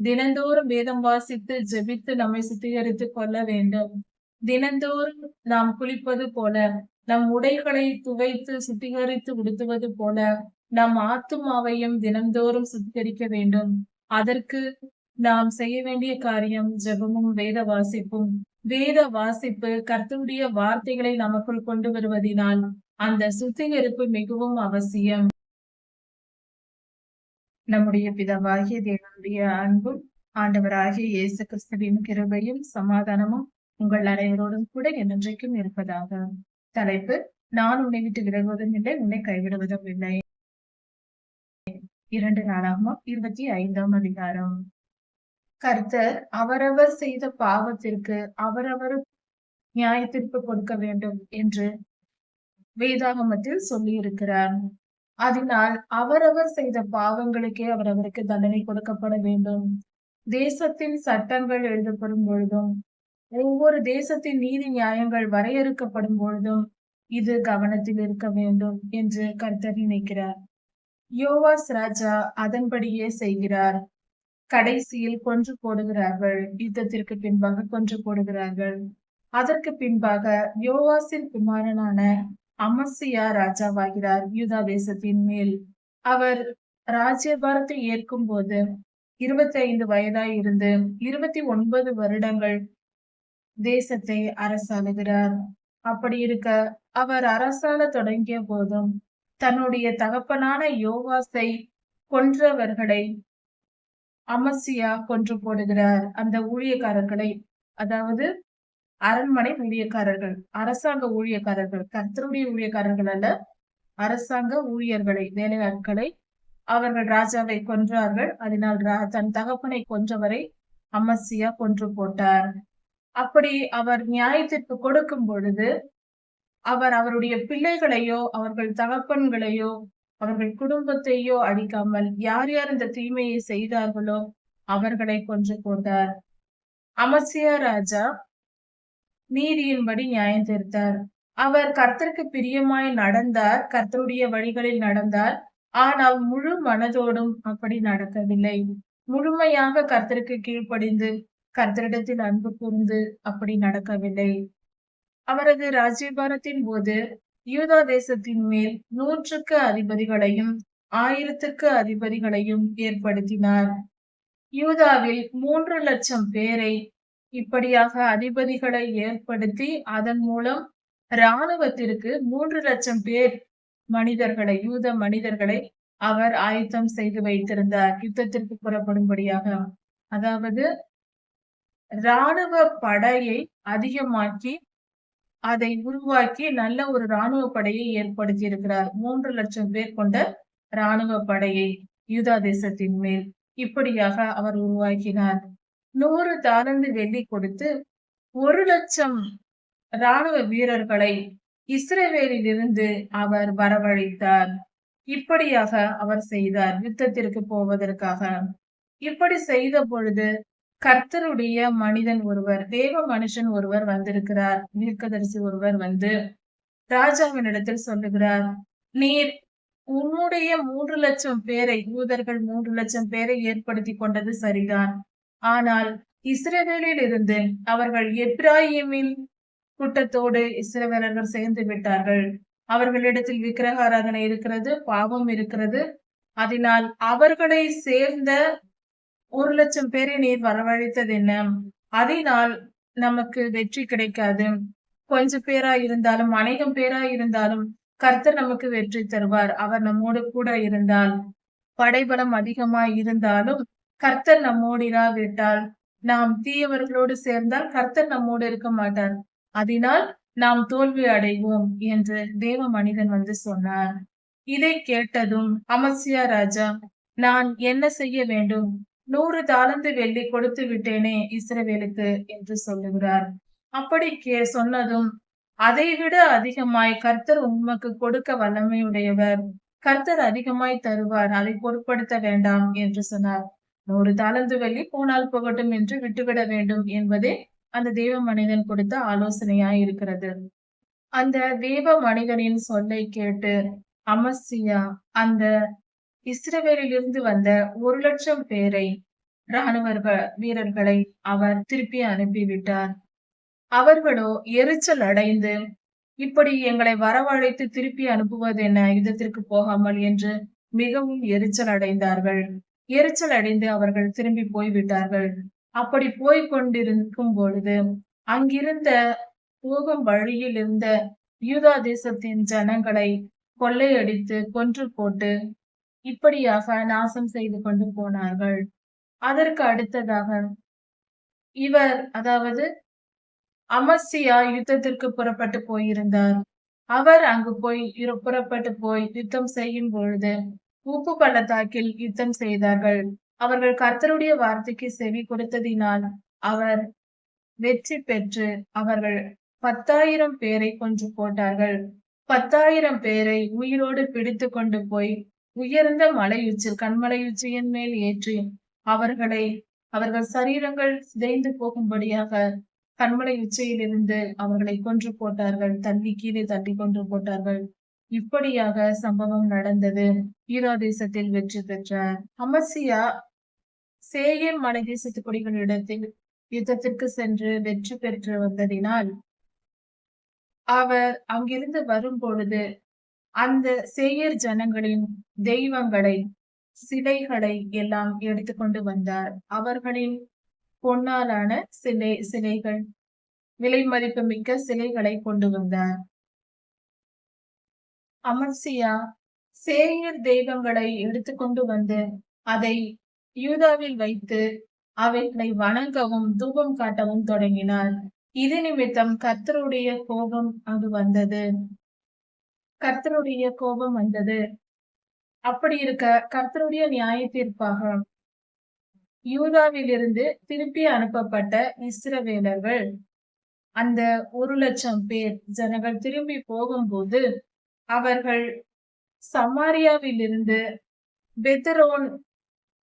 தினந்தோறும் வேதம் வாசித்து ஜெபித்து நம்மை சுத்திகரித்துக் கொள்ள வேண்டும். தினந்தோறும் நாம் குளிப்பது போல நம் உடைகளை துவைத்து சுத்திகரித்து உடுத்துவது போல நம் ஆத்துமாவையும் தினந்தோறும் சுத்திகரிக்க வேண்டும். அதற்கு நாம் செய்ய வேண்டிய காரியம் ஜெபமும் வேத வாசிப்பும். வேத வாசிப்பு கர்த்தருடைய வார்த்தைகளை நமக்குள் கொண்டு வருவதினால் அந்த சுத்திகரிப்பு மிகவும் அவசியம். நம்முடைய பிதாவாகிய தேவனுடைய அன்பும் ஆண்டவராகிய இயேசு கிறிஸ்துவின் கிருபையும் சமாதானமும் உங்கள் அனைவரோடும் கூட என்றைக்கும் இருப்பதாக. தலைப்பு நான் உன்னை விட்டு விலகுவதும் இல்லை உன்னை கைவிடுவதும் இல்லை. இரண்டு நாளாகும்? இருபத்தி ஐந்தாம் அதிகாரம். கர்த்தர் அவரவர் செய்த பாவத்திற்கு அவரவர் நியாயத்திற்கு கொடுக்க வேண்டும் என்று வேதாகமத்தில் சொல்லி இருக்கிறார் அதனால் அவரவர் செய்த பாவங்களுக்கே அவரவருக்கு தண்டனை கொடுக்கப்பட வேண்டும். தேசத்தின் சட்டங்கள் எழுதப்படும் பொழுதும் ஒவ்வொரு தேசத்தின் நீதி நியாயங்கள் வரையறுக்கப்படும் பொழுதும் இது கவனத்தில் இருக்க வேண்டும் என்று கர்த்தர் நினைக்கிறார். யோவாஸ் ராஜா அதன்படியே செய்கிறார். கடைசியில் கொன்று போடுகிறார்கள். யுத்தத்திற்கு பின்பாக கொன்று போடுகிறார்கள். அதற்கு பின்பாக யோவாசின் குமாரனான அமசியா ராஜாவாகிறார். யூதா தேசத்தின் மேல். அவர் ராஜ்யபாரத்தை ஏற்கும் போது இருபத்தி ஐந்து வயதாய் இருந்து இருபத்தி ஒன்பது வருடங்கள் தேசத்தை அரசாளுகிறார். அப்படி இருக்க அவர் அரசாள தொடங்கிய போதும் தன்னுடைய தகப்பனான யோவாசை கொன்றவர்களை அமசியா கொன்று போடுகிறார். அந்த ஊழியக்காரர்களை அதாவது அரண்மனை ஊழியக்காரர்கள் அரசாங்க ஊழியக்காரர்கள் கர்த்தருடைய ஊழியக்காரர்கள் அல்ல அரசாங்க ஊழியர்களை வேலையாட்களை அவர்கள் ராஜாவை கொன்றார்கள். அதனால் தன் தகப்பனை கொன்றவரை அமசியா கொன்று போட்டார். அப்படி அவர் நியாயத்திற்கு கொடுக்கும் பொழுது அவர் அவருடைய பிள்ளைகளையோ அவர்கள் தகப்பன்களையோ அவர்கள் குடும்பத்தையோ அடிக்காமல் யார் யார் இந்த தீமையை செய்தார்களோ அவர்களை கொன்று போட்டார். அமசியா ராஜா நீதியின்படி நியாயம் தீர்த்தார். அவர் கர்த்தருக்கு பிரியமாய் நடந்தார் கர்த்தருடைய வழிகளில் நடந்தார். ஆனால் முழு மனதோடும் அப்படி நடக்கவில்லை. முழுமையாக கர்த்தருக்கு கீழ்ப்படிந்து கர்த்தரிடத்தில் அன்பு கூர்ந்து அப்படி நடக்கவில்லை. அவரது ராஜ்யபாரத்தின் போது யூதா தேசத்தின் மேல் நூற்றுக்கு அதிபதிகளையும் ஆயிரத்துக்கு அதிபதிகளையும் ஏற்படுத்தினார். யூதாவில் மூன்று லட்சம் பேரை இப்படியாக அதிபதிகளை ஏற்படுத்தி அதன் மூலம் இராணுவத்திற்கு மூன்று லட்சம் பேர் மனிதர்களை யூத மனிதர்களை அவர் ஆயத்தம் செய்து வைத்திருந்தார். யுத்தத்திற்கு புறப்படும்படியாக. அதாவது இராணுவ படையை அதிகமாக்கி அதை உருவாக்கி நல்ல ஒரு இராணுவ படையை ஏற்படுத்தி இருக்கிறார் மூன்று லட்சம் பேர் கொண்ட இராணுவ படையை யூதா தேசத்தின் மேல் இப்படியாக அவர் உருவாக்கினார். நூறு தாளந்து வெள்ளி கொடுத்து ஒரு லட்சம் இராணுவ வீரர்களை இஸ்ரேவேலில் இருந்து அவர் வரவழைத்தார். இப்படியாக அவர் செய்தார். யுத்தத்திற்கு போவதற்காக. இப்படி செய்த பொழுது கர்த்தருடைய மனிதன் ஒருவர் தேவ மனுஷன் ஒருவர் வந்திருக்கிறார். தீர்க்கதரிசி ஒருவர் வந்து ராஜாவினிடத்தில் சொல்லுகிறார் நீர் உன்னுடைய மூன்று லட்சம் பேரை யூதர்கள் மூன்று லட்சம் பேரை ஏற்படுத்தி கொண்டது சரிதான். ஆனால் இஸ்ரேலில் இருந்து அவர்கள் எப்ராஹிமின் கூட்டத்தோடு இஸ்ரவேலர்கள் சேர்ந்து விட்டார்கள். அவர்களிடத்தில் விக்கிரக ஆராதனை இருக்கிறது பாவம் இருக்கிறது. அதனால் அவர்களை சேர்ந்த ஒரு லட்சம் பேரை நீர் வரவழைத்தது என்ன? அதனால் நமக்கு வெற்றி கிடைக்காது. கொஞ்ச பேரா இருந்தாலும் அநேகம் பேரா இருந்தாலும் கர்த்தர் நமக்கு வெற்றி தருவார். அவர் நம்மோடு கூட இருந்தால் படைபலம் அதிகமா இருந்தாலும் கர்த்தர் நம்மோடு இராவிட்டால் நாம் தீயவர்களோடு சேர்ந்தால் கர்த்தர் நம்மோடு இருக்க மாட்டார். அதனால் நாம் தோல்வி அடைவோம் என்று தேவ மனிதன் வந்து சொன்னார். இதை கேட்டதும் அமர்சியா ராஜா நான் என்ன செய்ய வேண்டும்? நூறு தாளந்து வெள்ளி கொடுத்து விட்டேனே இஸ்ரவேலுக்கு என்று சொல்லுகிறார். அப்படி கே சொன்னதும் அதை விட அதிகமாய் கர்த்தர் உமக்கு கொடுக்க வல்லமையுடையவர். கர்த்தர் அதிகமாய் தருவார். அதை பொருட்படுத்த வேண்டாம் என்று சொன்னார். நூறு தாளந்து வெள்ளி போனால் போகட்டும் என்று விட்டுவிட வேண்டும் என்பதே அந்த தேவ மனிதன் கொடுத்த ஆலோசனையாய் இருக்கிறது அந்த தேவ மனிதனின் சொல்லை கேட்டு அமசியா அந்த இஸ்ரவேலிலிருந்து வந்த ஒரு லட்சம் பேரை இராணுவ வீரர்களை அவர் திருப்பி அனுப்பிவிட்டார். அவர்களோ எரிச்சல் அடைந்து இப்படி எங்களை வரவழைத்து திருப்பி அனுப்புவது என்ன யுத்தத்திற்கு போகாமல் என்று மிகவும் எரிச்சல் அடைந்தார்கள். எரிச்சல் அடைந்து அவர்கள் திரும்பி போய்விட்டார்கள். அப்படி போய் கொண்டிருக்கும் பொழுது அங்கிருந்த போகும் வழியில் இருந்த யூதா தேசத்தின் ஜனங்களை கொள்ளையடித்து கொன்று போட்டு இப்படியாக நாசம் செய்து கொண்டு போனார்கள். அதற்கு அடுத்ததாக இவர் அதாவது அமர்சியா யுத்தத்திற்கு புறப்பட்டு போயிருந்தார். அவர் அங்கு போய் புறப்பட்டு போய் யுத்தம் செய்யும் பொழுது உப்பு பள்ளத்தாக்கில் யுத்தம் செய்தார்கள். அவர்கள் கர்த்தருடைய வார்த்தைக்கு செவி கொடுத்ததினால் அவர் வெற்றி பெற்று அவர்கள் பத்தாயிரம் பேரை கொன்று போட்டார்கள். பத்தாயிரம் பேரை உயிரோடு பிடித்து கொண்டு போய் உயர்ந்த மலையுச்சில் கண்மலையுச்சியின் மேல் ஏற்றி அவர்களை அவர்கள் சரீரங்கள் சிதைந்து போகும்படியாக கண்மலை உச்சியிலிருந்து அவர்களை கொன்று போட்டார்கள். தள்ளி கீழே தள்ளி கொன்று போட்டார்கள். இப்படியாக சம்பவம் நடந்தது. ஈரோ தேசத்தில் வெற்றி பெற்றார் அமசியா சேயர் மலை சித்துக்குடிகளிடத்தில் யுத்தத்திற்கு சென்று வெற்றி பெற்று வந்ததினால் அவர் அங்கிருந்து வரும் பொழுது அந்த சேயர் ஜனங்களின் தெய்வங்களை சிலைகளை எல்லாம் எடுத்துக்கொண்டு வந்தார். அவர்களின் பொன்னாலான சிலை சிலைகள் விலை மதிப்பு மிக்க சிலைகளை கொண்டு வந்தார். அமர்சியா சேயர் தெய்வங்களை எடுத்துக்கொண்டு வந்து அதை யூதாவில் வைத்து அவைகளை வணங்கவும் தூபம் காட்டவும் தொடங்கினார். இது நிமித்தம் கர்த்தருடைய கோபம் அது வந்தது. கர்த்தருடைய கோபம் வந்தது. அப்படி இருக்க கர்த்தருடைய நியாய தீர்ப்பாக யூதாவிலிருந்து திருப்பி அனுப்பப்பட்ட இஸ்ரவேலர்கள் அந்த ஒரு லட்சம் பேர் ஜனங்கள் திரும்பி போகும்போது அவர்கள் சமாரியாவிலிருந்து பெத்தரோன்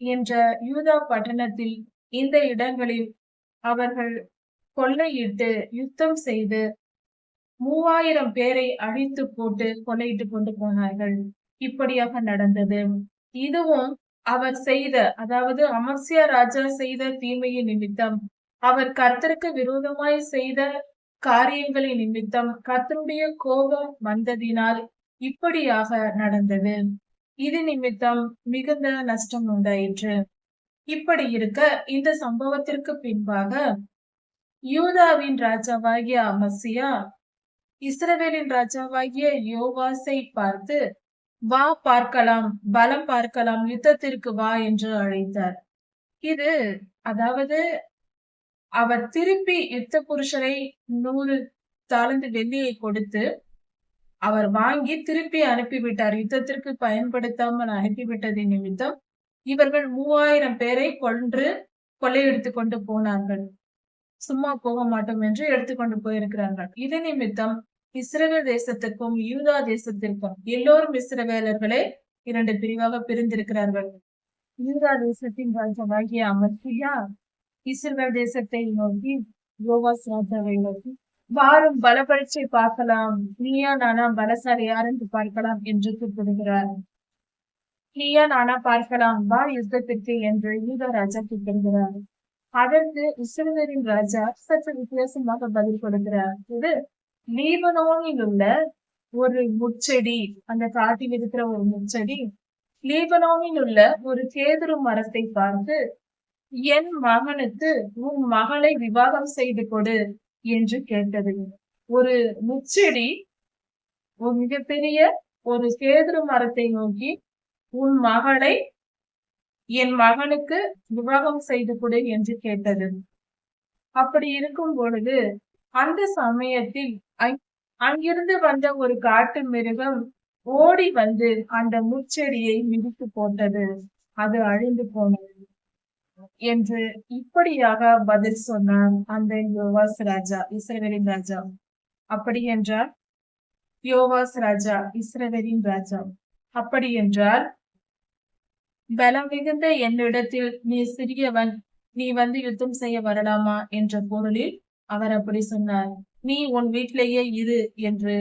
என்ற யூதா பட்டணத்தில் இந்த இடங்களில் அவர்கள் கொள்ளையிட்டு யுத்தம் செய்து மூவாயிரம் பேரை அழித்து போட்டு கொள்ளையிட்டு கொண்டு போனார்கள். இப்படியாக நடந்தது. இதுவும் அவர் செய்த அதாவது அமர்சியா ராஜா செய்த தீமையின் நிமித்தம். அவர் கர்த்தருக்கு விரோதமாய் செய்த காரியங்களின் நிமித்தம் கத்தருடைய கோபம் வந்ததினால் இப்படியாக நடந்தது. இது நிமித்தம் மிகுந்த நஷ்டம் உண்டாயிற்று இப்படி இருக்க இந்த சம்பவத்திற்கு பின்பாக யூதாவின் ராஜாவாகிய அமசியா இஸ்ரவேலின் ராஜாவாகிய யோவாசை பார்த்து வா பார்க்கலாம் பலம் பார்க்கலாம் யுத்தத்திற்கு வா என்று அழைத்தார். இது அதாவது அவர் திருப்பி யுத்த புருஷரை நூறு தாழ்ந்து வெள்ளியை கொடுத்து அவர் வாங்கி திருப்பி அனுப்பிவிட்டார். யுத்தத்திற்கு பயன்படுத்தாமல் அனுப்பிவிட்டதின் நிமித்தம் இவர்கள் மூவாயிரம் பேரை கொன்று கொள்ளையெடுத்து கொண்டு போனார்கள். சும்மா போக மாட்டோம் என்று எடுத்துக்கொண்டு போயிருக்கிறார்கள். இது நிமித்தம் இஸ்ரவேல் தேசத்துக்கும் யூதா தேசத்திற்கும் எல்லோரும் இஸ்ரவேலர்களே இரண்டு பிரிவாக பிரிந்திருக்கிறார்கள். யூதா தேசத்தின் ராஜாவாகிய அமர்சியா இஸ்ரவேல் தேசத்தை நோக்கி யோகா ராஜாவை நோக்கி வாரும் பல பரீட்சை பார்க்கலாம். நீயா நானா பலசாலி யாரென்று பார்க்கலாம் என்று கூப்பிடுகிறார். நீயா நானா பார்க்கலாம். வா யுத்தத்திற்கு என்று யூத ராஜா கூப்பிடுகிறார். அதற்கு இஸ்ரேலரின் ராஜா சற்று வித்தியாசமாக பதில் கொடுக்கிறார். இது லீபனோனில் உள்ள ஒரு முச்செடி அந்த காட்டில் இருக்கிற ஒரு முச்செடி லீபனோனில் உள்ள ஒரு கேதுரு மரத்தை பார்த்து என் மகனுக்கு உன் மகளை விவாகம் செய்து கொடு என்று கேட்டது. ஒரு முச்செடி ஒரு மிகப்பெரிய ஒரு கேதுரு மரத்தை நோக்கி உன் மகளை என் மகனுக்கு விவாகம் செய்து கொடு என்று கேட்டது. அப்படி இருக்கும் பொழுது அந்த சமயத்தில் அங்கிருந்து வந்த ஒரு காட்டு மிருகம் ஓடி வந்து அந்த முச்செடியை மிதித்து போட்டது. அது அழிந்து போனது. என்று இப்படியாக பதில் சொன்னான் அந்த யோவாஸ் ராஜா இஸ்ரவேலின் ராஜா. அப்படி என்றார் யோவாஸ் ராஜா இஸ்ரவேலின் ராஜா. அப்படி என்றார் பலம் மிகுந்த என்னிடத்தில் நீ சிறியவன் நீ வந்து யுத்தம் செய்ய வரலாமா என்ற பொருளில் அவர் அப்படி சொன்னார். நீ உன் வீட்டிலேயே இரு என்று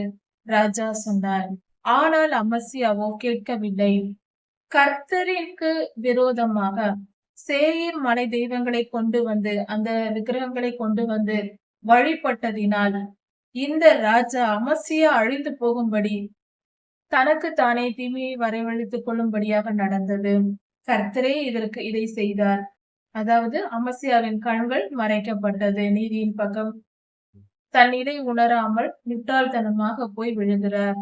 ராஜா சொன்னார். ஆனால் அமசியாவோ கேட்கவில்லை. கர்த்தரிற்கு விரோதமாக சேயீர் மலை தெய்வங்களை கொண்டு வந்து அந்த விக்கிரகங்களை கொண்டு வந்து வழிபட்டதினால் இந்த ராஜா அமசியா அழிந்து போகும்படி தனக்கு தானே தீமையை வரவழைத்துக் கொள்ளும்படியாக நடந்தது. கர்த்தரே இதற்கு இதை செய்தார். அதாவது அமசியாவின் கண்கள் மறைக்கப்பட்டது. நீதியின் பக்கம் தன் இதை உணராமல் முட்டாள்தனமாக போய் விழுகிறார்.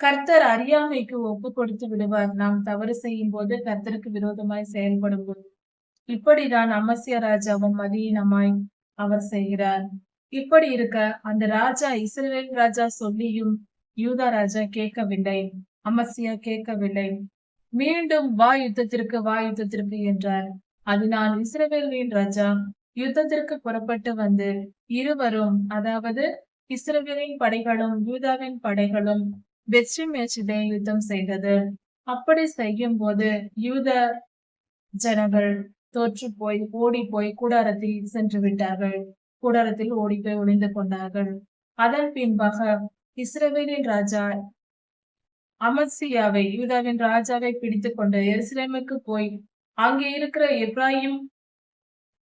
கர்த்தர் அறியாமைக்கு ஒப்பு கொடுத்து விடுவார். நாம் தவறு செய்யும் போது கர்த்தருக்கு விரோதமாய் செயல்படும் போது இப்படிதான் அமசிய ராஜாவும் மதியினமாய் அவர் செய்கிறார். இப்படி இருக்க அந்த ராஜா இஸ்ரேல் ராஜா சொல்லியும் யூதா ராஜா கேட்கவில்லை. அமசியா கேட்கவில்லை. மீண்டும் வா யுத்தத்திற்கு வா யுத்தத்திற்கு என்றார். அதனால் இஸ்ரவேலின் ராஜா யுத்தத்திற்கு புறப்பட்டு வந்து இருவரும் அதாவது இஸ்ரவேலின் படைகளும் யூதாவின் படைகளும் வெற்றி மேச்சிலே யுத்தம் செய்தது. அப்படி செய்யும் போது யூத ஜனங்கள் தோற்று போய் ஓடி போய் கூடாரத்தில் சென்று விட்டார்கள். கூடாரத்தில் ஓடி போய் ஒளிந்து கொண்டார்கள். அதன் பின்பாக இஸ்ரேவேலின் ராஜா அமத்சியாவை யூதாவின் ராஜாவை பிடித்து கொண்டு எருசலேமுக்கு போய் அங்கே இருக்கிற எப்ராஹிம்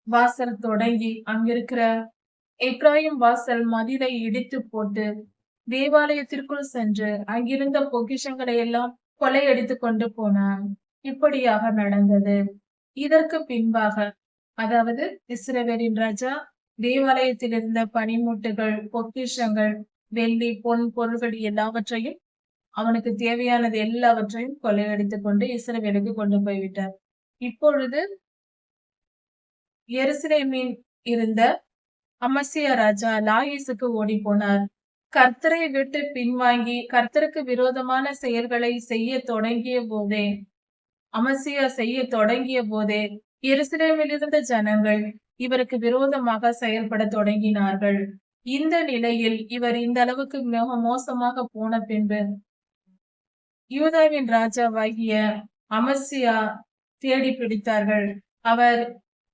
வாசல் தொடங்கி அங்கிருக்கிற எப்ராஹிம் வாசல் மதிலை இடித்து போட்டு தேவாலயத்திற்குள் சென்று அங்கிருந்த பொக்கிஷங்களை எல்லாம் கொலையடித்து கொண்டு போனான். இப்படியாக நடந்தது. இதற்கு பின்பாக அதாவது இஸ்ரவேலின் ராஜா தேவாலயத்தில் இருந்த பனிமூட்டுகள் பொக்கிஷங்கள் வெள்ளி பொன் பொருள்கள் எல்லாவற்றையும் அவனுக்கு தேவையானது எல்லாவற்றையும் கொள்ளையடித்துக் கொண்டு இஸ்ரவேலுக்கு கொண்டு போய்விட்டார். இப்பொழுது எருசலேமில் இருந்த அமசிய ராஜா லாயிசுக்கு ஓடி போனார் கர்த்தரை விட்டு பின்வாங்கி கர்த்தருக்கு விரோதமான செயல்களை செய்ய தொடங்கிய போதே அமசியா செய்ய தொடங்கிய போதே இருந்த ஜனங்கள் இவருக்கு விரோதமாக செயல்பட தொடங்கினார்கள். இந்த நிலையில் இவர் இந்த அளவுக்கு மிக மோசமாக போன பின்பு யூதாவின் ராஜாவாகிய அமசியா தேடி பிடித்தார்கள். அவர்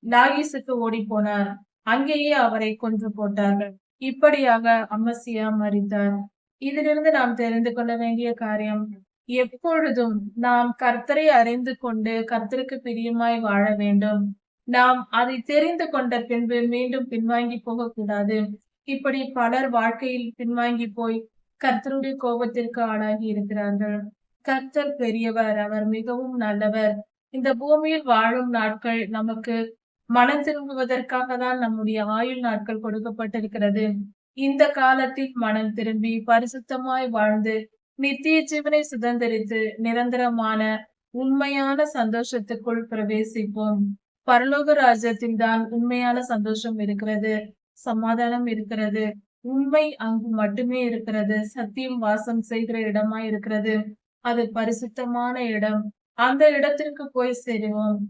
லாகிசுக்கு ஓடி போனார். அங்கேயே அவரை கொன்று போட்டார்கள். இப்படியாக அமசியா மறித்தார் இதிலிருந்து நாம் தெரிந்து கொள்ள வேண்டிய காரியம் எப்பொழுதும் நாம் கர்த்தரை அறிந்து கொண்டு கர்த்தருக்கு பிரியமாய் வாழ வேண்டும். நாம் அதை தெரிந்து கொண்ட பின்பு மீண்டும் பின்வாங்கி போகக்கூடாது. இப்படி பலர் வாழ்க்கையில் பின்வாங்கி போய் கர்த்தருடைய கோபத்திற்கு ஆளாகி இருக்கிறார்கள். கர்த்தர் பெரியவர் அவர் மிகவும் நல்லவர். இந்த பூமியில் வாழும் நாட்கள் நமக்கு மனம் திரும்புவதற்காக தான் நம்முடைய ஆயுள் நாட்கள் கொடுக்கப்பட்டிருக்கிறது. இந்த காலத்தில் மனம் திரும்பி பரிசுத்தமாய் வாழ்ந்து நித்திய ஜீவனை சுதந்திரித்து நிரந்தரமான உண்மையான சந்தோஷத்துக்குள் பிரவேசிப்போம். பரலோக ராஜ்யத்தில் தான் உண்மையான சந்தோஷம் இருக்கிறது சமாதானம் இருக்கிறது. உண்மை அங்கு மட்டுமே இருக்கிறது சத்தியம் வாசம் செய்கிற இடமா இருக்கிறது. அது பரிசுத்தமான இடம். அந்த இடத்திற்கு போய் சேருவோம்.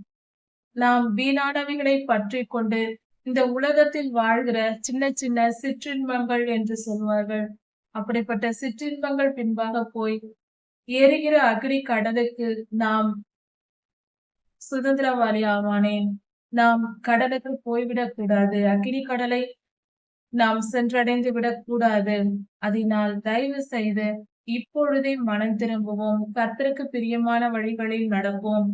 நாம் வீணானவைகளை பற்றி கொண்டு இந்த உலகத்தில் வாழ்கிற சின்ன சின்ன சிற்றின்பங்கள் என்று சொல்வார்கள். அப்படிப்பட்ட சிற்றின்பங்கள் பின்பாக போய் எரிகிற அக்னி கடலுக்கு நாம் சுதந்திரவாதி ஆவானேன். நாம் கடலுக்கு போய்விடக் கூடாது. அக்னி கடலை நாம் சென்றடைந்து விடக் கூடாது. அதனால் தயவு செய்து இப்பொழுதே மனம் திரும்புவோம். கர்த்தருக்கு பிரியமான வழிகளில் நடப்போம்.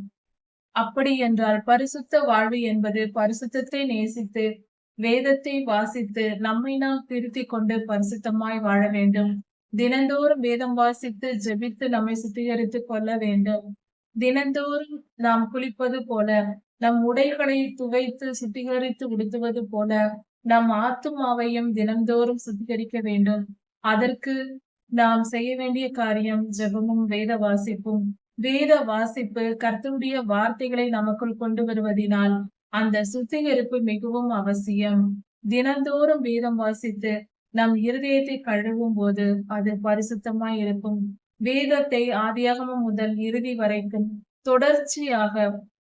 அப்படி என்றால் பரிசுத்த வாழ்வு என்பது பரிசுத்தத்தை நேசித்து வேதத்தை வாசித்து நம்மை நாம் திருத்தி கொண்டு பரிசுத்தமாய் வாழ வேண்டும். தினந்தோறும் வேதம் வாசித்து ஜெபித்து நம்மை சுத்திகரித்துக் கொள்ள வேண்டும். தினந்தோறும் நாம் குளிப்பது போல நம் உடைகளை துவைத்து சுத்திகரித்து உடுத்துவது போல நம் ஆத்துமாவையும் தினந்தோறும் சுத்திகரிக்க வேண்டும். அதற்கு நாம் செய்ய வேண்டிய காரியம் ஜெபமும் வேத வாசிப்பும். வேத வாசிப்பு கர்த்தருடைய வார்த்தைகளை நமக்குள் கொண்டு வருவதினால் அந்த சுத்திகரிப்பு மிகவும் அவசியம். தினந்தோறும் வேதம் வாசித்து நம் இருதயத்தை கழுவும் போது அது பரிசுத்தமாய் இருக்கும். வேதத்தை ஆதியாகமம் முதல் இறுதி வரைக்கும் தொடர்ச்சியாக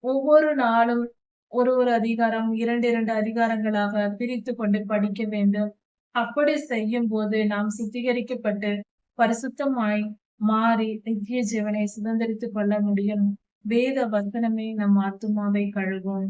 ஒவ்வொரு நாளும் ஒரு ஒரு அதிகாரம் இரண்டு இரண்டு அதிகாரங்களாக பிரித்து கொண்டு படிக்க வேண்டும். அப்படி செய்யும் போது நாம் சுத்திகரிக்கப்பட்டு பரிசுத்தமாய் மாறி நித்திய ஜீவனை சுதந்திரித்துக் கொள்ள முடியும். வேத வசனமே நம் ஆத்துமாவை கழுவும்.